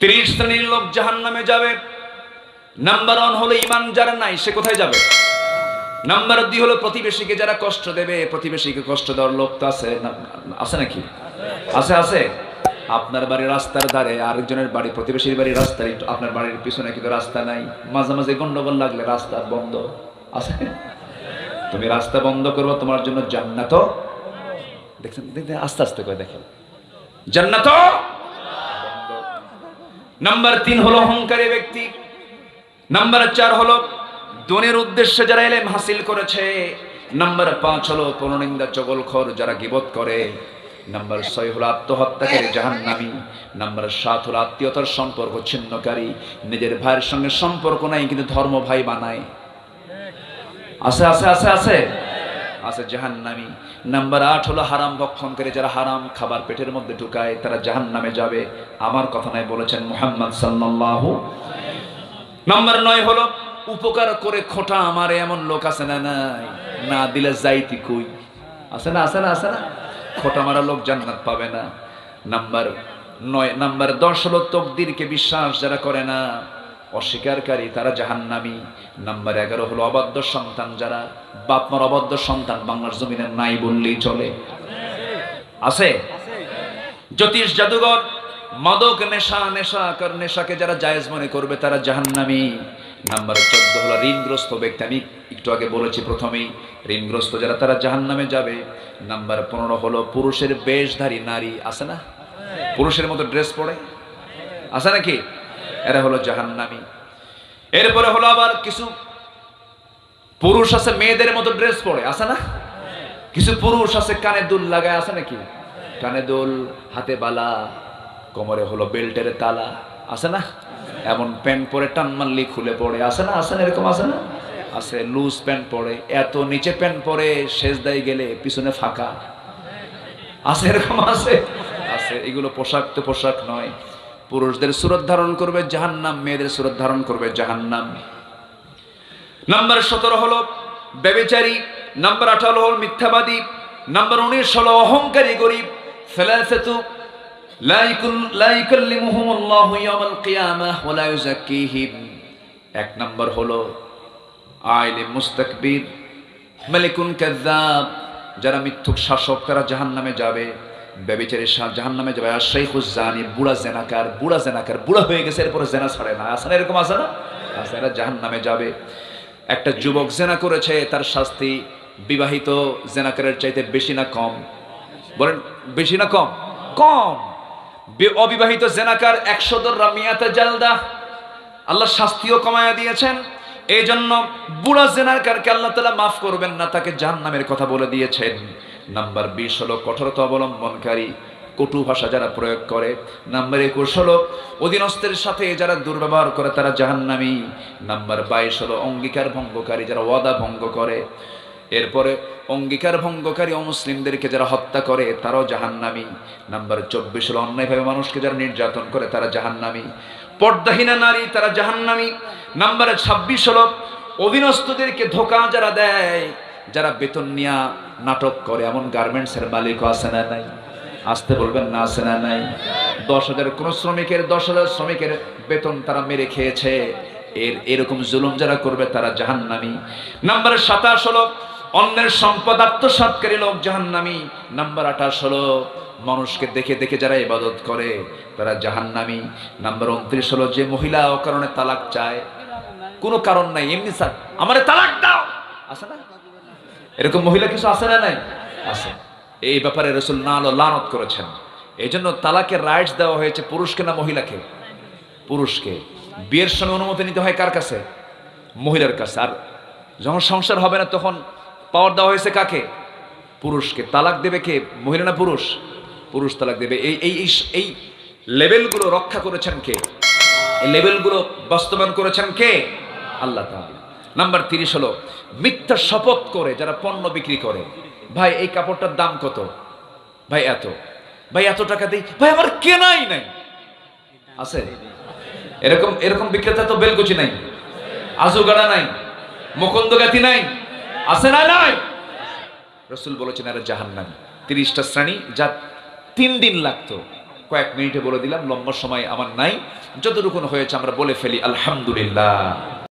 ত্রিশ শ্রেণির লোক জাহান নামে যাবে। নাম্বার ওয়ান হলো ইমান, যারা নাই, সে কোথায় যাবে? নাম্বার দুই হলো প্রতিবেশীকে যারা কষ্ট দেবে, প্রতিবেশীকে কষ্ট দেওয়ার লোক তো আছে। আছে নাকি? আছে আছে। আপনার বাড়ির রাস্তার ধারে, আরেকজনের বাড়ি, প্রতিবেশীর বাড়ির রাস্তার একটু আপনার বাড়ির পিছনে কিন্তু রাস্তা নাই। মাঝে মাঝে গন্ডগোল লাগলে রাস্তা বন্ধ। আছে? তুমি রাস্তা বন্ধ করব, তোমার জন্য জান্নাত। দেখছেন? দেখছেন আস্তে আস্তে করে দেখেন। জান্নাত? নাম্বার তিন হলো অহংকারী ব্যক্তি। নাম্বার চার হলো দনের উদ্দেশ্যে যারা এলেম হাসিল করেছে। নাম্বার পাঁচ হলো পরনিন্দা চগলখর যারা গিবত করে। নাম্বার ছয় হলো আত্মহত্যাকারী জাহান্নামী। নাম্বার সাত হলো আত্মীয়তার সম্পর্ক ছিন্নকারী। নিজের ভাইয়ের সঙ্গে সম্পর্ক নাই, কিন্তু ধর্ম ভাই বানায়। আছে আছে আছে আছে? আছে জাহান্নামী। নাম্বার আট হলো হারাম ভক্ষণ করে যারা হারাম খাবার পেটের মধ্যে ঢুকায়, তারা জাহান্নামে যাবে। আমার কথা নাই বলেছেন মোহাম্মদ সাল্লাল্লাহু নাম্বার নয় হলো, উপকার করে খোটা আমার এমন লোক আছে না নাই? না দিলে যাইতি কই? আছে না আছে না আছে না? খোটা মারা লোক জান্নাত পাবে না। নাম্বার নয়, নাম্বার দশ হলো, তকদিরকে বিশ্বাস যারা করে না অস্বীকারী তারা জাহান্নামী। নাম্বার এগারো হলো অবাধ্য সন্তান যারা বাপমার অবাধ্য সন্তান বাংলার জমিনে নাই বললেই চলে। আছে? জ্যোতিষ জাদুঘর, মাদক নেশা নেশা কর নেশাকে যারা জায়েজ মনে করবে তারা জাহান্নামী। নাম্বার চোদ্দ হলো ঋণগ্রস্ত ব্যক্তি। আমি একটু আগে বলেছি প্রথমেই, ঋণগ্রস্ত যারা তারা জাহান্নামে যাবে। নাম্বার পনেরো হলো পুরুষের বেশধারী নারী। আছে না? পুরুষের মতো ড্রেস পরে? আছে নাকি? এরা হলো জাহান্নামী। এরপরে হলো আবার কিছু পুরুষ আছে, মেয়েদের মতো ড্রেস পরে, আছে না? কিছু পুরুষ আছে, কানে দুল লাগায়, আছে নাকি? কানে দুল, হাতে বালা, কোমরে হলো বেল্টের তালা, আছে না? এমন প্যান্ট পরে টান মারলি খুলে পড়ে, আছে না? আছে না এরকম, আছে না? আছে লুজ প্যান্ট পরে, এত নিচে প্যান্ট পরে শেষ দায় গেলে পিছনে ফাঁকা। আছে এরকম, আছে? আছে, এগুলো পোশাক তো পোশাক নয়। পুরুষদের সুরত ধারণ করবে জাহান্নাম, মেয়েদের সুরত ধারণ করবে জাহান্নাম। নাম্বার সতেরো হলো ব্যবিচারী, নাম্বার আঠারো হল মিথ্যাবাদী, নাম্বার উনিশ হলো অহংকারী গরিব। ফেলাসেতু এক নাম্বার হলো মালিকুন যারা মিথ্যুক শাসক, তারা জাহান্নামে যাবে। ব্যবিচারী জাহান্নামে যাবে। আর শেখুজ জানি বুড়া জেনাকার বুড়া জেনাকার, বুড়া হয়ে গেছে, এরপরে জেনা ছাড়ে না। আসলে এরকম আছে না? আছে এরা জাহান্নামে যাবে। একটা যুবক জেনা করেছে, তার শাস্তি বিবাহিত জেনাকারের চাইতে বেশি না কম? বলেন, বেশি না কম? কম। অবিবাহিত জেনাকার একশো দর্রা মিয়াতে জালদা। আল্লাহ শাস্তিও কমায়া দিয়েছেন। এই জন্য বুড়া জেনাকারকে আল্লাহ তালা মাফ করবেন না, তাকে জাহান্নামের কথা বলে দিয়েছেন। নাম্বার বিশ হলো কঠোরতা অবলম্বনকারী। কটু ভাষা যারা প্রয়োগ করে। নাম্বার একুশ হলো অধীনস্থের সাথে যারা দুর্ব্যবহার করে তারা জাহান্নামী। নাম্বার বাইশ হলো অঙ্গীকার ভঙ্গকারী যারা ওয়াদা ভঙ্গ করে। এরপরে অঙ্গীকার ভঙ্গকারী অমুসলিমদেরকে যারা হত্যা করে তারাও জাহান্নামী। নাম্বার চব্বিশ হলো অন্যায়ভাবে মানুষকে যারা নির্যাতন করে তারা জাহান্নামী। পর্দাহীনা নারী তারা জাহান্নামী। নাম্বার ছাব্বিশ হলো অধীনস্থদেরকে ধোকা যারা দেয় যারা বেতন নিয়া নাটক করে, এমন গার্মেন্টসের মালিকও আছে না নাই? আসতে বলবেন না আছে না নাই? দশ হাজার, কোন শ্রমিকের, দশ হাজার শ্রমিকের বেতন তারা মেরে খেয়েছে। এর, এরকম জুলুম যারা করবে তারা জাহান্নামী। নাম্বার সাতাশ হলো, অন্যের সম্পদ আত্মসাৎকারী লোক জাহান্নামী। নাম্বার আঠাশ হলো, মানুষকে দেখে দেখে যারা ইবাদত করে, তারা জাহান্নামী। নাম্বার উনত্রিশ হলো, যে মহিলা অকারণে তালাক চায়, কোনো কারণ নাই। এমনি স্যার, আমার তালাক দাও! না? এরকম মহিলা কিছু আছে না নাই? আছে এই ব্যাপারে রসুল না লানত করেছেন। এই জন্য তালাকের রাইটস দেওয়া হয়েছে পুরুষকে না মহিলাকে? পুরুষকে। বিয়ের সময় অনুমতি নিতে হয় কার কাছে? মহিলার কাছে। আর যখন সংসার হবে না তখন পাওয়ার দেওয়া হয়েছে কাকে? পুরুষকে। তালাক দেবে কে? মহিলা না পুরুষ? পুরুষ তালাক দেবে। এই এই, এই- এই লেভেলগুলো রক্ষা করেছেন কে? এই লেভেলগুলো বাস্তবায়ন করেছেন কে? আল্লাহ তাআলা। নাম্বার তিরিশ হলো, মিথ্যা শপথ করে যারা পণ্য বিক্রি করে, ভাই, এই কাপড়টার দাম কত? ভাই, এত। ভাই, এত টাকা দিই। ভাই, আমার কেনাই নাই। আছে? এরকম এরকম বিক্রেতা তো বেলকুচি নাই। আজুগাড়া নাই। মুকুন্দগাতি নাই। আছে না নাই? রসুল বলেছেন এরা জাহান্নামী। তিরিশটা শ্রেণি, যা তিন দিন লাগতো। কয়েক মিনিটে বলে দিলাম, লম্বা সময় আমার নাই। যতটুকুন হয়েছে আমরা বলে ফেলি, আলহামদুলিল্লাহ।